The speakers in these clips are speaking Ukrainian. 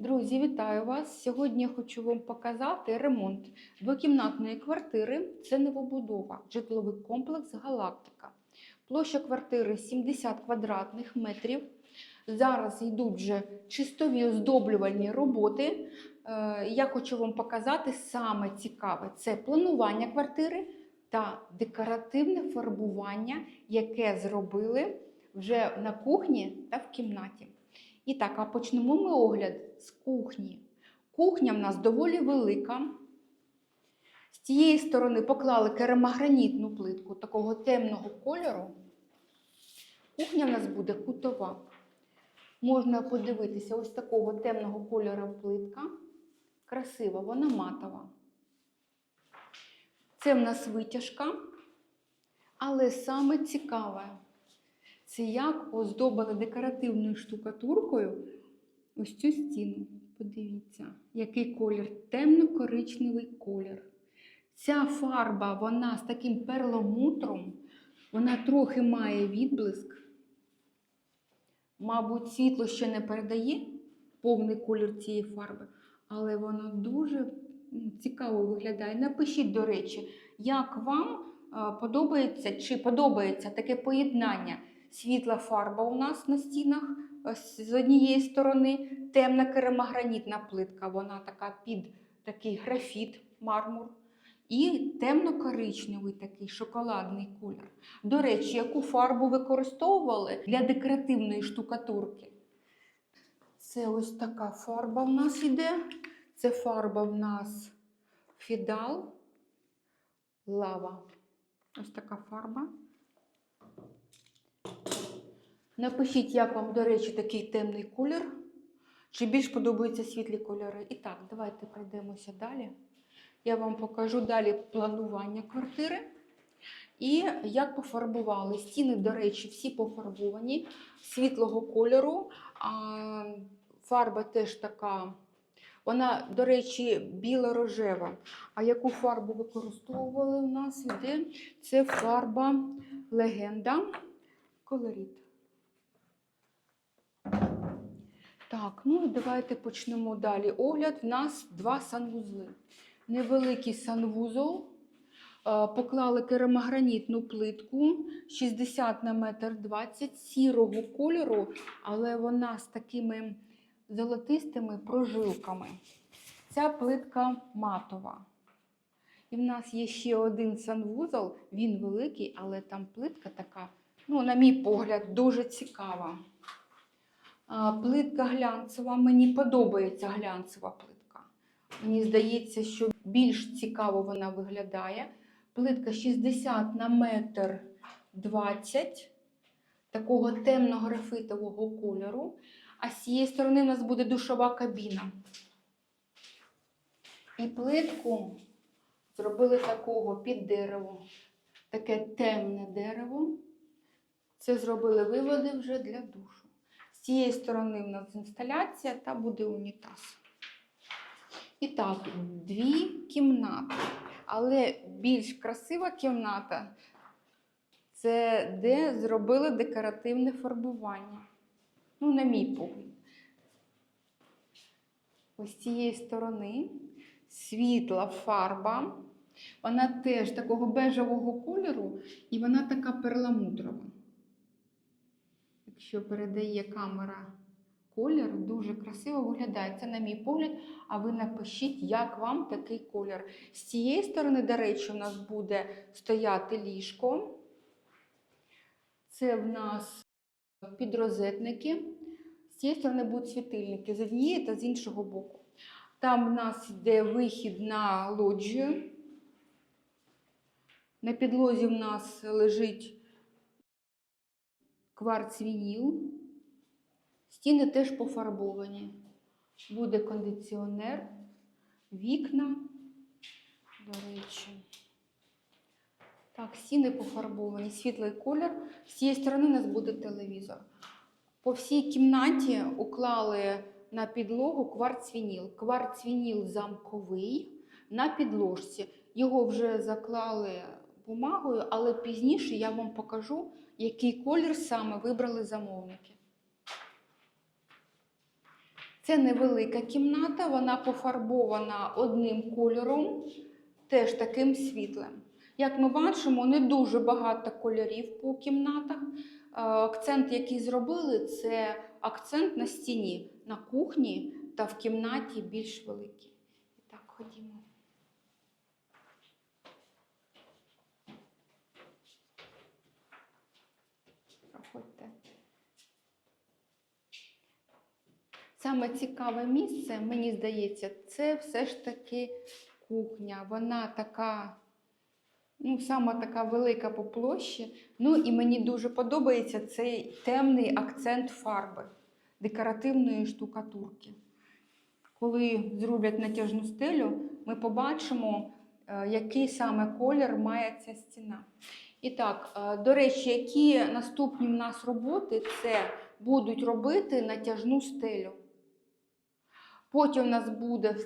Друзі, вітаю вас! Сьогодні я хочу вам показати ремонт двокімнатної квартири. Це новобудова, житловий комплекс Галактика. Площа квартири 70 квадратних метрів. Зараз йдуть вже чистові оздоблювальні роботи. Е, Я хочу вам показати саме цікаве це планування квартири та декоративне фарбування, яке зробили вже на кухні та в кімнаті. І так, а почнемо ми огляд з кухні. Кухня в нас доволі велика. З цієї сторони поклали керамогранітну плитку такого темного кольору. Кухня в нас буде кутова. Можна подивитися ось такого темного кольору плитка. Красива, вона матова. Це в нас витяжка. Але саме цікаве, це як оздобили декоративною штукатуркою ось цю стіну. Подивіться, який колір, темно-коричневий колір. Ця фарба, вона з таким перламутром, вона трохи має відблиск. Мабуть, світло ще не передає повний колір цієї фарби, але воно дуже ну, цікаво виглядає. Напишіть, до речі, як вам е, подобається чи подобається таке поєднання світла фарба у нас на стінах з однієї сторони, темна керамогранітна плитка, вона така під такий графіт, мармур. І темно-коричневий такий шоколадний колір. До речі, яку фарбу використовували для декоративної штукатурки? Це ось така фарба в нас йде. Це фарба в нас фідал, лава. Ось така фарба. Напишіть, як вам, до речі, такий темний колір. Чи більш подобаються світлі кольори? І так, давайте пройдемося далі. Я вам покажу далі планування квартири. І як пофарбували. Стіни, до речі, всі пофарбовані світлого кольору. А фарба теж така, вона, до речі, біло-рожева. А яку фарбу використовували у нас іде? Це фарба легенда колорит. Так, ну давайте почнемо далі. Огляд. В нас два санвузли. Невеликий санвузол. Е, Поклали керамогранітну плитку 60 на метр 20 сірого кольору, але вона з такими золотистими прожилками. Ця плитка матова. І в нас є ще один санвузол, він великий, але там плитка така, ну, на мій погляд, дуже цікава. Плитка глянцева, мені подобається глянцева плитка. Мені здається, що більш цікаво вона виглядає. Плитка 60 на метр 20, такого темно графитового кольору. А з цієї сторони у нас буде душова кабіна. І плитку зробили такого під дерево, таке темне дерево. Це зробили виводи вже для душу. Цієї сторони в нас інсталяція та буде унітаз. І так, дві кімнати. Але більш красива кімната це де зробили декоративне фарбування. Ну, на мій погляд. Ось з цієї сторони світла фарба. Вона теж такого бежевого кольору, і вона така перламутрова. Якщо передає камера колір, дуже красиво виглядає. Це, на мій погляд, а ви напишіть, як вам такий колір. З цієї сторони, до речі, у нас буде стояти ліжко. Це в нас підрозетники. З цієї сторони будуть світильники з однієї та з іншого боку. Там в нас йде вихід на лоджію. На підлозі в нас лежить кварц вініл. Стіни теж пофарбовані. Буде кондиціонер, вікна, до речі. Так, стіни пофарбовані, світлий колір. З цієї сторони у нас буде телевізор. По всій кімнаті уклали на підлогу кварц-вініл. Кварц-вініл замковий на підложці. Його вже заклали бумагою, але пізніше я вам покажу, який колір саме вибрали замовники. Це невелика кімната, вона пофарбована одним кольором, теж таким світлим. Як ми бачимо, не дуже багато кольорів по кімнатах. Е, Акцент, який зробили, це акцент на стіні, на кухні та в кімнаті більш великий. І так, ходімо. Проходьте. Саме цікаве місце, мені здається, це все ж таки кухня. Вона така, ну, сама така велика по площі. Ну і мені дуже подобається цей темний акцент фарби, декоративної штукатурки. Коли зроблять натяжну стелю, ми побачимо, е, який саме колір має ця стіна. І так, е, до речі, які наступні в нас роботи це будуть робити натяжну стелю. Потім у нас буде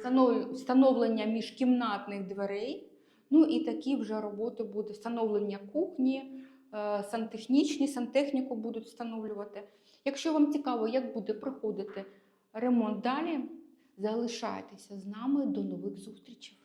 встановлення міжкімнатних дверей. Ну і такі вже роботи буде встановлення кухні, е, сантехнічні, сантехніку будуть встановлювати. Якщо вам цікаво, як буде проходити ремонт далі, залишайтеся з нами. До нових зустрічей.